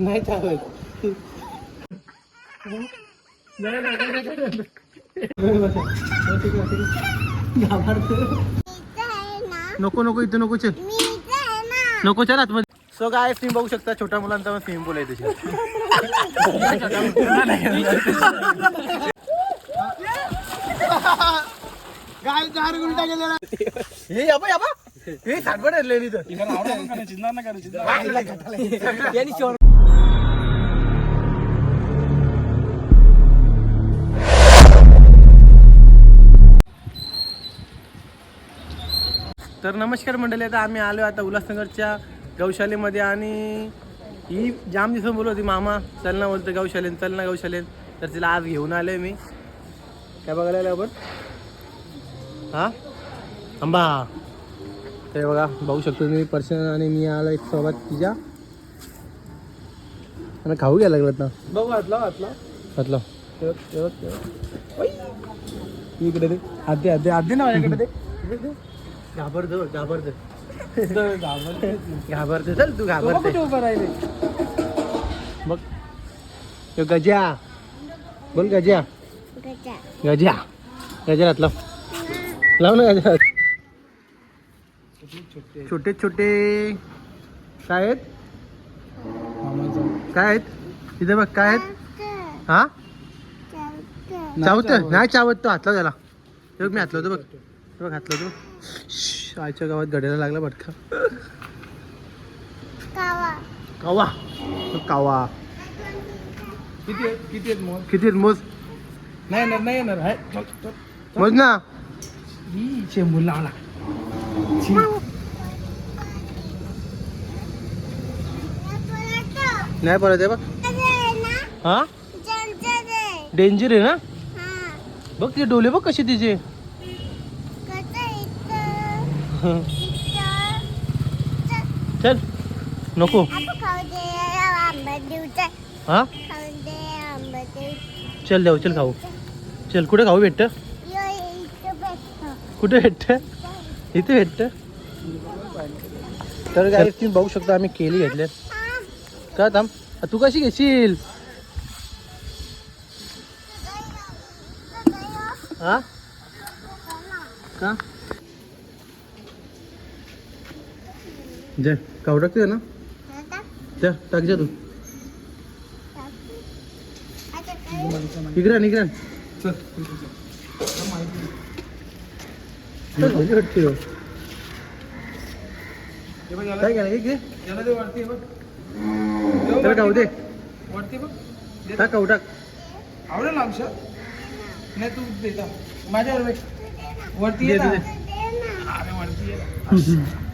नाही चालत. नको नको इथं नको चल. नको चल आतमध्ये. सो काय तुम्ही बघू शकता छोट्या मुलांचा स्विमिंग पूल आहे काय चार गुंटा गेलेला. हे याबा हे तर शोर- तर नमस्कार मंडळी आता आम्ही आलो आता उल्हासनगरच्या गौशालेमध्ये आणि ही जाम दिवस बोलत होती मामा चल ना बोलतो गौशालेन चल ना गौशालेन तर तिला आज घेऊन आलोय मी. काय बघायला आलो आपण? हा? आंबा हे बघा बघू शकतो तुम्ही पर्सन आणि मी आलो एक सोबत तिच्या. आणि खाऊ घ्यायला लागलं ना? बघू हातला हातला. घातलं इकडे दे. आधी आधी आधी ना माझ्याकडे दे. घाबरतो घाबरतो. घाबरते चल तू घाबरते. उभं राहिले? बघ. तो गजा. बोल गजा. गजा. गजा. लाव. लाव ना गजा छोटे छोटे. काय आहेत? काय आहेत? तिथे बघ काय आहेत? हा? चावत. नाही चावत तो हातला त्याला. बघ मी हातलं होतं बघ. बघ हातलं होतं आईच्या गावात गड्याला लागला भटका. कावा. तो कावा. किती आहेत? किती आहेत मग किती आहेत मोज? नाही येणार नाही येणार. हाय चल, चल. मोज ना. ई, चेंबूर लावला. नाही परत आहे बघ. हा? डेंजर आहे. ना? बघ ते डोले बघ कसे तिचे. चल. नको. हा? चल देऊ चल खाऊ. चल कुठे खाऊ भेटत? कुठे भेटत? इथे भेटत? तर काय तुम्ही बघू शकता आम्ही केली घेतले का थांब. तू कशी घेशील? हा? का? जय. खाऊ टाकते ना त्या टाक जा तू. इकडे चल काय हे केलं घे याला दे वरती बघ त्याला खाऊ दे वरती बघ दे. टाक खाऊ टाक. आवडेल ना आमच्या? नाही तू देता. माझ्यावर. वरती अरे वरती ये.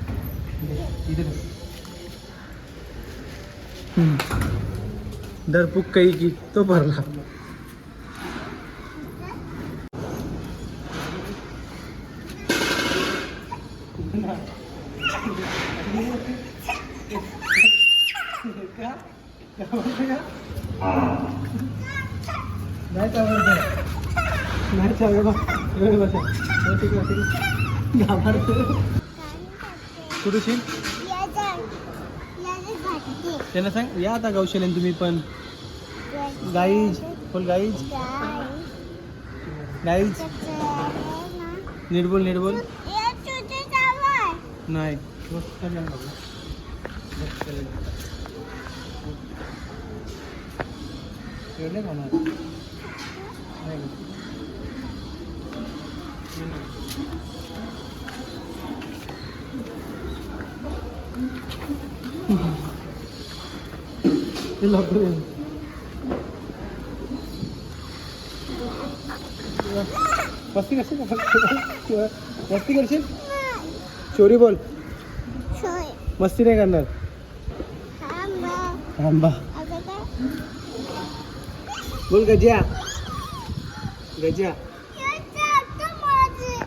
दरपुक काही की तो भरला नाही चालत नाही चालत एवढं बसा वरती कर, वरती कर. घाबरतो कुठे शिल त्यांना सांग या आता गौशालेन तुम्ही पण. गाईज बोल गाईज. गाईज. नीट बोल नाही. नाही मस्ती करशील? मस्ती करशील चोरी बोल मस्ती नाही करणार थांबा बोल गज्या गज्या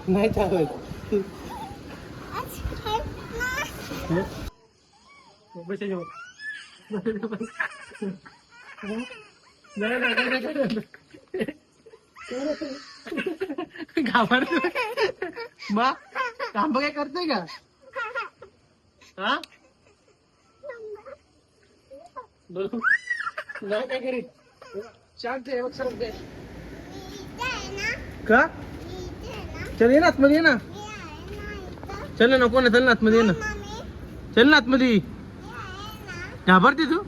नाही चालत बसा घाबरतो मा काम काय करतोय का? हा? नाही काय करीत. शांत आहे बघ सरक का? चल ये ना आतमध्ये ये ना. चल ना नको ना चल ना आतमध्ये ये ना. चल ना आतमध्ये. घाबरते तू?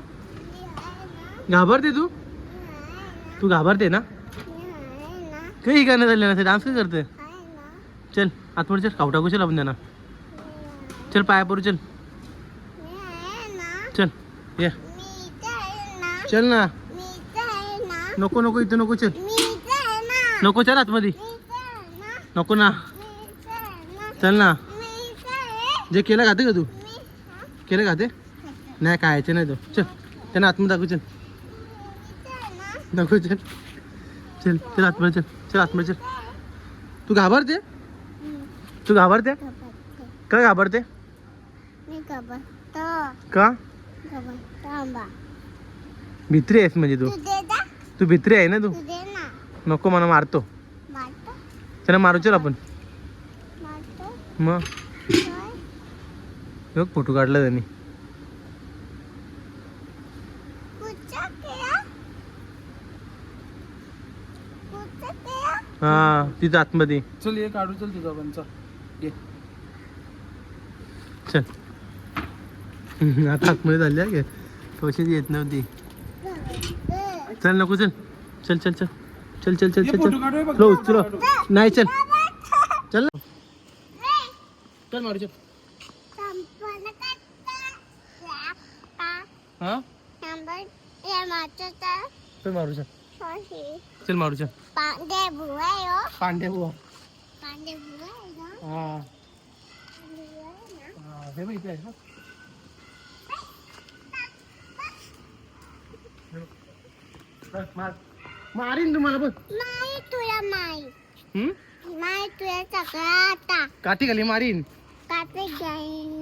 घाबरते तू? तू घाबरते ना? काही मी आहे ना काही ना डान्स काय करते चल आतमध्ये चल खाऊ टाकू चल आपण त्यांना. चल पाया पडू चल. चल ये. चल ना. नको नको इथं नको चल. नको चल आतमध्ये. नको ना. चल ना. जे केलं खाते का तू? केलं खाते? नाही खायचं नाही तू. चल त्यांना आतमध्ये दाखवू चल. नको चल. चल चल आतमध्ये चल चल आतमध्ये चल. तू घाबरते. तू घाबरते. का घाबरते? का? भित्री आहेस म्हणजे तू. तू भित्री आहे ना तू. नको मला मारतो. त्याला मारू चल आपण. मग? फोटो काढला त्यांनी कुठचा केला कुठचा केला हा तिथं आतमध्ये. चल ये काढू चल तुझा पण चल ये. चल. आता आतमध्ये झाली आहे. का कशाची येत नव्हती. चल नको चल. चल चल चल. चल चल चल चल फोटो चल. काढू. नाही चल. चल. ना चल मारू चल. हा? नंबर ये मारतो चल मारू चल. चल मारू चल पांडे बुवा यो बुवा पांडे बुवा आहे ना हा. पांडे बुवा. आहे ना. हा, हे बघ इथे आहे हा. बघ, मार. मारीन तुम्हाला बघ माई तुला माई हम्म? माई तुला सगळं आता. काठी खाली मारीन.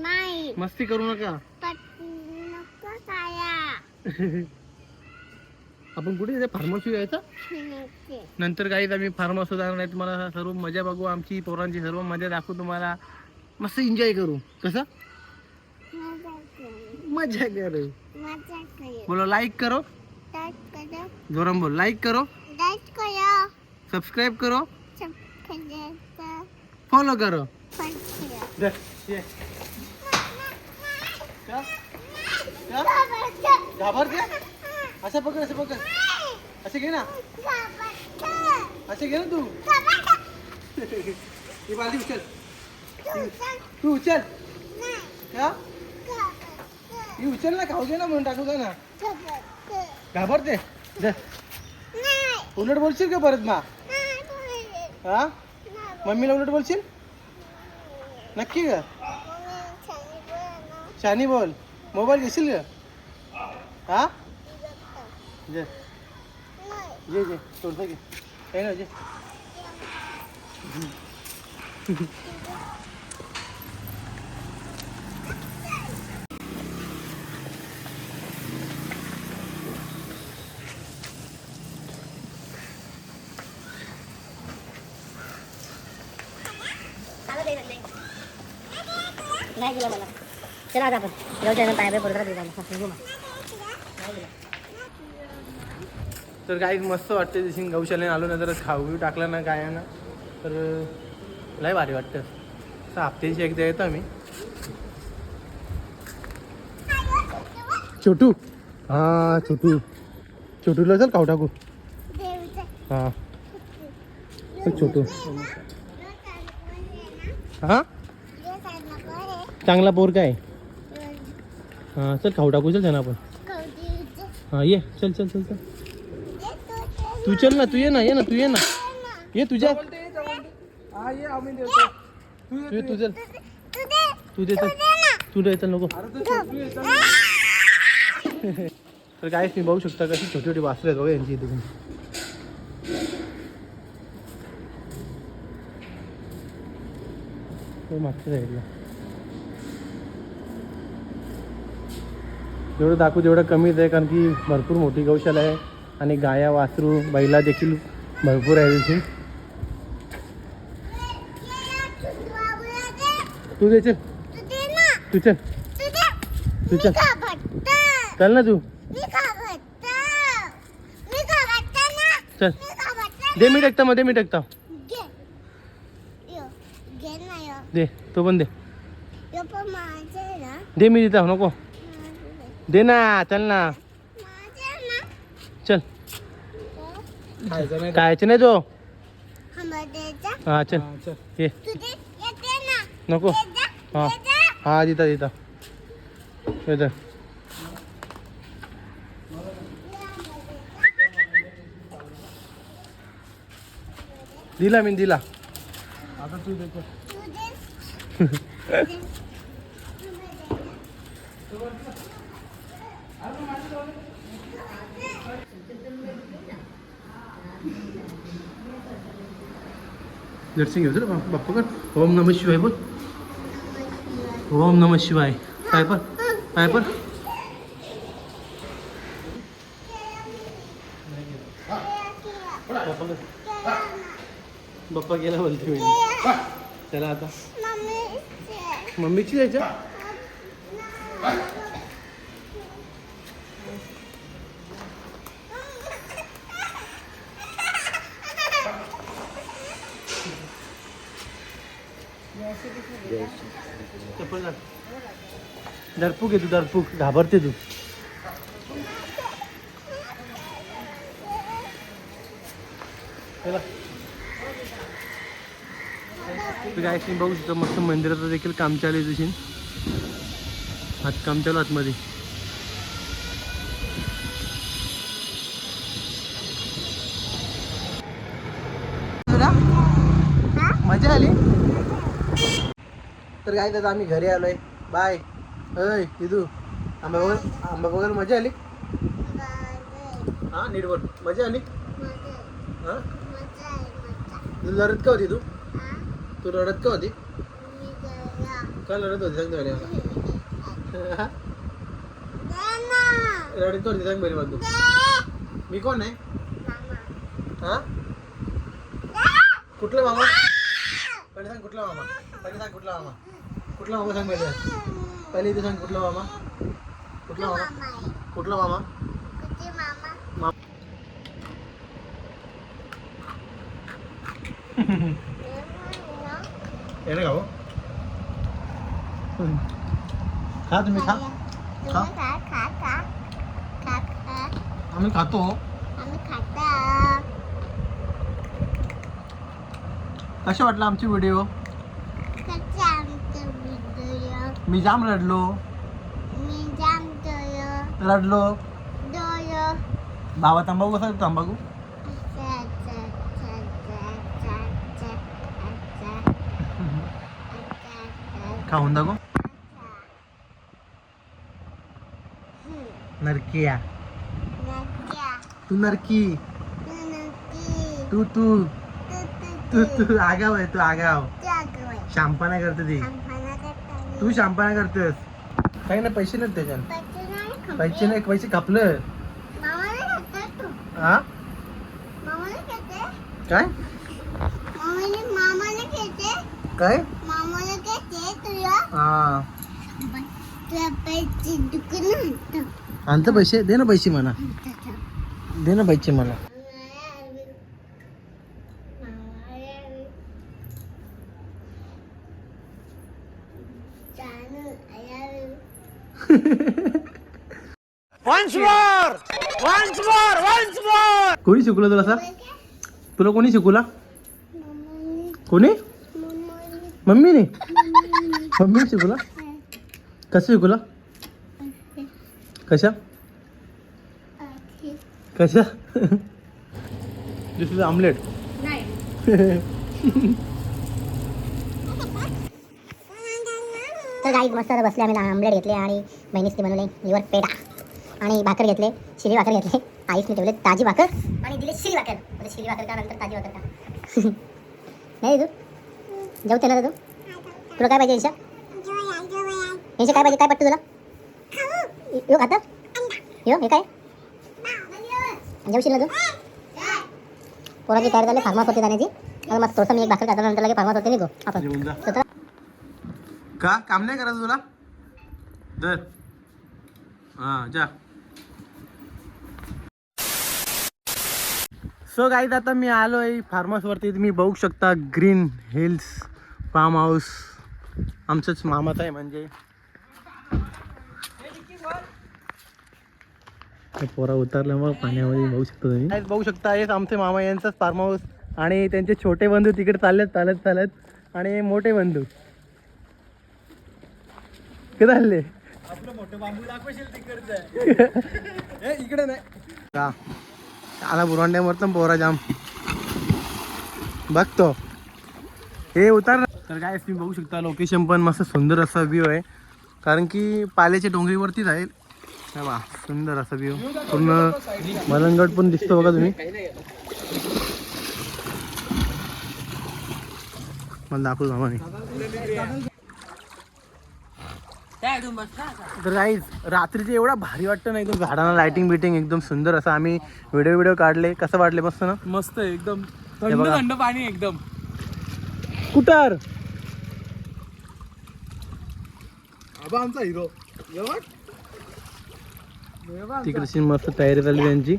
माई मस्ती करू नका. नको खाया आपण कुठे जायचं फार्म हाऊस यायचं? नको. नंतर काही आम्ही फार्म हाऊस जाणार नाही. तुम्हाला सर्व मजा बघू आमची पोरांची सर्व मजा दाखवू तुम्हाला. मस्त एन्जॉय करू. कसं? मजा करू. बोलो लाईक करो. जोरम बोल लाईक करो. सबस्क्राईब करो. फॉलो करो. घाबरतं. असं पकड असं पकड. असं घे ना. असे असं घे ना तू. ही बालदी उचल. तू उचल. का ही उचल ना खाऊ दे ना म्हणून टाकू दे ना. घाबरते. उलट बोलशील का परत मा? हा? मम्मीला उलट बोलशील? नक्की का? शानी बोल. मोबाईल घेशील का? हा? जे नाही. जे जे थोडंसं घे काही ना जे नाही दिला मला चला आता आपण जेवच्या पाय पाय तर काही मस्त वाटते जशी गौशाल्याने आलो ना तर खाऊ बिऊ टाकला ना गायांना तर लय भारी वाटतं. तर हप्त्याची एकदा येतो आम्ही. छोटू. हा छोटू. छोटूला चल खाऊ टाकू. हां. हा चल छोटू. हां? हा चांगला पोर काय हा चल खाऊ टाकू चल त्यांना आपण. हां हा ये. चल चल चल चल. तू चल ना तू ये ना ये ना तू ये ना. ये तुझ्या. हा ये आम्ही देतो तू ये, तू चल. तू दे. तू दे चल. तू दे चल नको. तर काय तुम्ही बघू शकता कशी छोटी छोटी वासरे आहेत बघा यांची इथे मागच्या साईडला जेवढं दाखवू तेवढं कमीच आहे कारण की भरपूर मोठी गौशाला आहे. आणि गाया वासरू बैला देखील भरपूर आहे देखील तू दे. चल. तू ना. तू चल. तू दे. चल. चल ना तू. मी चल. मी दे मी टाकता मध्ये मी टाकता. दे तो पण दे. दे मी देता नको. दे ना चल ना चल खायचं नाही खायचं नाही तो? हमादेचा हा चल. हा, चल. ये. नको. हा. हा देता देता. देता दिला मी दिला. आता तू देतो. दर्शन घेऊ तर बाप्पा कर ओम नम शिवाय बोल. ओम नम शिवाय. पाय पर पाय पर बाप्पा गेला बोलते मी चला आता. मम्मी मम्मीची जायचं? दरपूक आहे तू दरपूक. घाबरते तू. काय बघू शकतो मस्त मंदिराचं देखील काम चालू आहे तशी हात काम चालू आतमध्ये तुला मजा आली तर काय दादा आम्ही घरी आलोय. बाय. अय दिदू आंबा बघायला आंबा बघायला मजा आली? हा नीट बोल. मजा आली? हा? तू रडत का होती तू? तू रडत का होती? का रडत होती? सांग बरे मला. रडत होती? सांग बरे मला तू. मी कोण आहे? हा? कुठला मामा? पण सांग कुठला मामा? पण सांग कुठला मामा? कुठला मामा सांग पहिले पहिले इथे सांग कुठला मामा? कुठला मामा? कुठला मामा? येणे का हो? खा तुम्ही खा. आम्ही खातो. कसे वाटलं आमची व्हिडिओ मी जाम रडलो. रडलो. भावा तंबाखू कसा तंबाखू खाऊन दाखव. नरकिया. तू नरकी. तू तू तू. तू आगाव आहे तू आगाव. शांपाना करते ती. तू शांपाना करतेस. काही ना पैसे नाही त्याच्यात. पैसे नाही पैसे कापलं हा काय? काय? हा पैसे दुकान आणतं. पैसे? दे ना पैसे मला. दे ना पैसे मला कोणी शिकवलं तुला सर तुला कोणी शिकवला? कोणी? मम्मीने? मम्मीने शिकवला? कसं शिकवला? कशा? कशा? दिस इज आमलेट तर गाईज मस्त बसले आम्ही आमलेट घेतले आणि बहिणीस ती बनवले लिव्हर पेडा आणि भाकर घेतले शिली भाकर घेतले. आईसने ठेवले ताजी भाकर. आणि दिले शिली भाकर. म्हणजे शिली भाकर का नंतर ताजी भाकर का? नाही तू? जेवते ना तू? तुला काय पाहिजे यांच्या यांच्या काय पाहिजे काय पटतं तुला? यो खाता? यो हे काय? जेवशील ना तू? पोराची तयारी झाली फार्मास होती जाण्याची. आता मग थोडंसं मी एक भाकर खाता नंतर लगे फार्मास होते निघू. आपण. का? काम नाही करायचं तुला? दर. हा जा. सो गाईत आता मी आलो आहे फार्म हाऊसवरती तुम्ही बघू शकता ग्रीन हिल्स फार्म हाऊस आमचंच मामाच आहे म्हणजे. पोरा उतरल्यामुळे पाण्यामध्ये बघू शकता तुम्ही. गाईज बघू शकता हेच आमचे मामा यांचंच फार्म हाऊस आणि त्यांचे छोटे बंधू तिकडे चाललेत चालत चालत आणि मोठे बंधू. कुठे चालले? इकडे नाही. का आला बुरांड्यावर तर पोहरा जाम. बघतो. हे उतार तर काय तुम्ही बघू शकता लोकेशन पण मस्त सुंदर असा व्ह्यू आहे. कारण की पाल्याच्या डोंगरीवरतीच आहे वा सुंदर असा व्ह्यू पूर्ण मलंगड पण दिसतो बघा तुम्ही. मला दाखवू मामाने तर गाईज रात्रीचे एवढा भारी वाटतं ना एकदम झाडांना लाइटिंग बिटिंग एकदम सुंदर. असं आम्ही व्हिडिओ व्हिडिओ काढले. कसं वाटले मस्त ना? मस्त आहे, एकदम. थंड बघा. थंड पाणी एकदम. कुटार आबा आमचा हिरो तिकडची मस्त तयारी झाली त्यांची.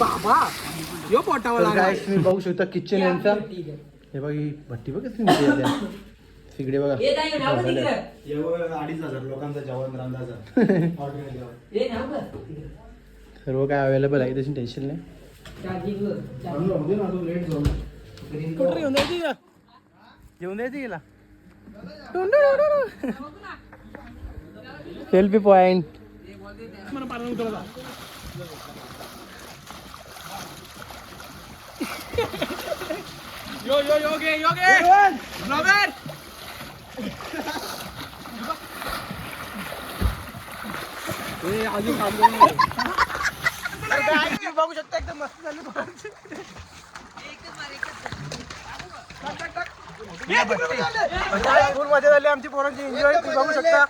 बाबा यो पोटावा तर guys, तुम्ही बघू शकता किचन यांचा. हे बघा ही भट्टी बघा किती मोठी आहे त्या. तिकडे बघा. अडीच हजार लोकांचं जेवण रांधाचं सर्व काय अवेलेबल आहे त्याची? टेन्शन नाही. कुठं घेऊन जायची का घेऊन गेला सेल्फी पॉइंट यो यो योगे योगे ब्लॉगर बघू शकता एकदम मस्त झाली फुल मजा झाली आमची पोरांची एन्जॉय तुम्ही बघू शकता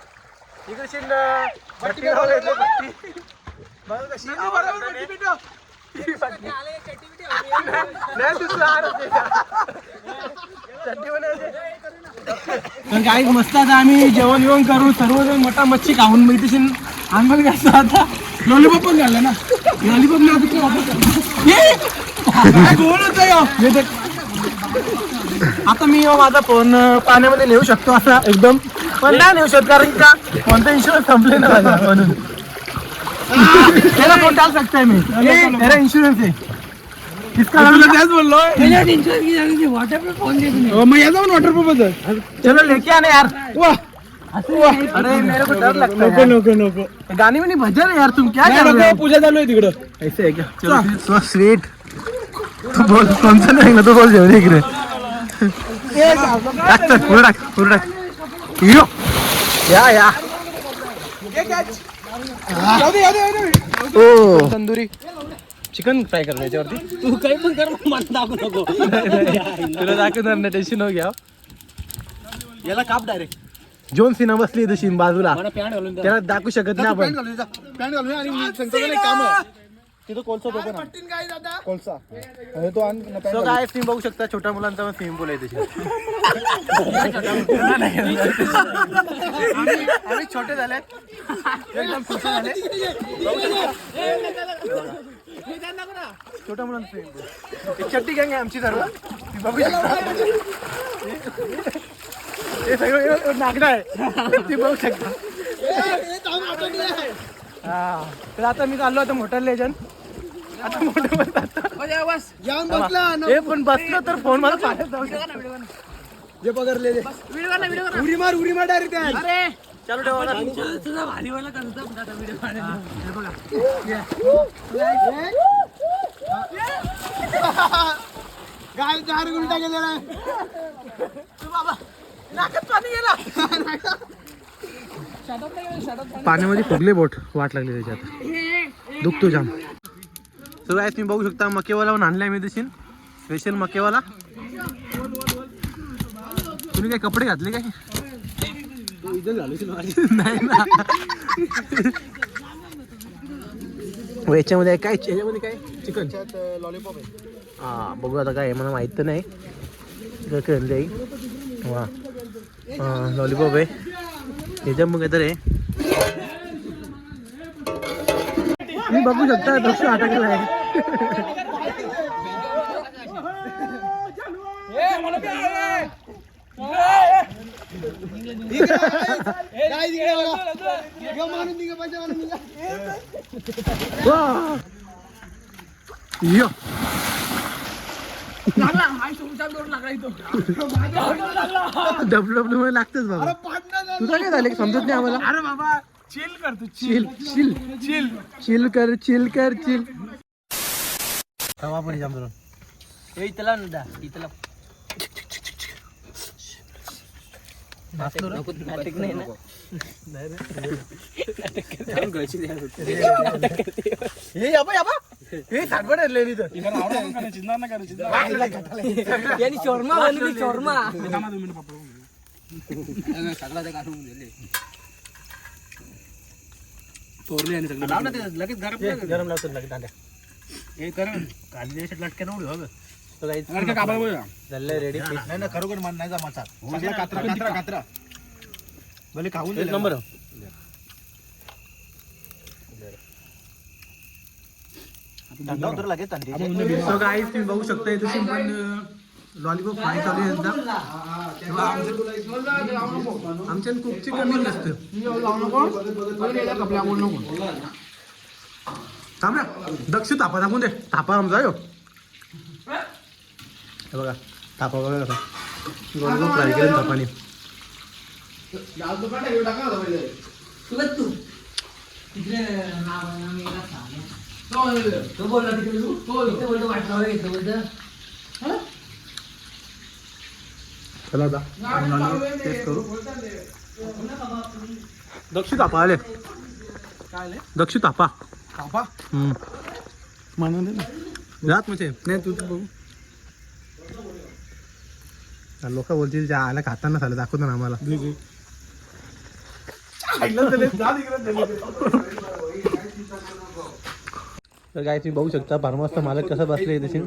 इकडे भट्टी लावून घेतली भट्टी बघा कशी. ही भट्टी. नाही, दुसरं तर काही मस्त आता आम्ही जेवण जेवण करू सर्वजण मोठा मच्छी खाऊन मिळते आम्हाला घ्यायचं आता. लॉलीपॉप पण झालं ना? लॉलीपॉप काय गोल होत आता मी माझा फोन पाण्यामध्ये नेऊ शकतो असा एकदम. पण नाही नेऊ शकत कारण का? कोणता इन्शुरन्स संपले ना म्हणून त्याला फोन टाकू सकता मी. त्याला इन्शुरन्स आहे. है त्याच बोललो मग याचा पण वॉटरप्रूफ होतं. चलो लेके आने यार. वा. अरे मेरे को डर लगता है नको यार. नको नको. गाने में नहीं भजन है यार तुम क्या कर रहे हो? पूजा चालू आहे तिकडं. ऐसे है क्या? चलो सो स्वीट तू बोल कौन सा नहीं ना तू बोल जेवढे इकडे टाक पुढे टाक पुढे टाक यो। या या. ओ। तंदुरी। चिकन फ्राय कर याच्यावरती तू काही पण कर मला दाखवू नको तुला दाखवणार नाही टेन्शन न घ्या याला काप डायरेक्ट जोन सिना बसली तशी बाजूला मला पॅन्ट घालून द्या. त्याला दाखवू शकत नाही आपण पॅन्ट घालून आणि मी सांगतो का नाही काम आहे. तिथं कोळसा तो पण आहे. कोळसा आणि तो आण ना सो काय तुम्ही बघू शकता छोट्या मुलांचा पण स्विमिंग पूल आहे त्याची आम्ही आम्ही छोटे झाले एकदम छोटे झाले छोट्या मुलांचं एक चट्टी गँग आहे आमची सर्व. ती बघू शकता. हे सगळं नागडा आहे. ती बघू शकता. हा. तर आता मी चाललो आता मोठा लेजन आता मोठं पण बस जाऊन बसला हे पण बसलो तर फोन मला पाण्यात जाऊ शकतो जे कर उडी मार उडी मार डायरेक्ट अरे! चालू ठेवा. आता. तुझा भारीवाला करतो आता व्हिडिओ गाय चार उलटा गेलेला पाण्यामध्ये फुगले बोट वाट लागली त्याच्यात दुखतो जाम. सो काय तुम्ही बघू शकता मकेवाला आणलाय मी तशी स्पेशल मकेवाला तुम्ही काय कपडे घातले काय? नाही ना। मग याच्यामध्ये काय याच्यामध्ये काय चिकन। लॉलीपॉप आहे हा बघू आता काय आहे, मला माहीत तर नाही। काय कळलं जाईल वा लॉलीपॉप आहे याच्या मग तर आहे तुम्ही बघू शकता दक्ष अटकला आहे डब्ल्यू डब्ल्यू मध्ये लागतच बाबा तुझं काय झालं समजत नाही आम्हाला अरे बाबा चिल करतो चिल चिल चिल चिल कर चिल कर चिल हे याबा याबा. हे साठवण आणलेली तर लगेच गरम लावतो लगेच दांड्या. हे कर काढली लटक्यान उडी झालं रेडी नाही ना खरोखर मन नाही जमाचा सगळा कात्रा कात्रा कात्रा? भले खाऊन एक नंबर. तर लगेच थंडी सो गाईज तुम्ही बघू शकता इथे पण लॉलीपॉप फ्राय चालू आहे यांचा आमच्या कुकची कमी नसतं. थांब ना. दक्ष तापा दाखवून दे. तापा आमचा हे बघा तापा बघा कसा. लॉलीपॉप फ्राय केलं तापाने. चला आता. टेस्ट करू. दक्ष तापा आले. दक्ष तापा. हम्म. म्हणून जात म्हणजे नाही तू बघू. लोक बोलतील ज्या आला खाताना झालं दाखवतो ना आम्हाला. तर काय तुम्ही बघू शकता फार्महाऊसचा मालक कसा बसले तशी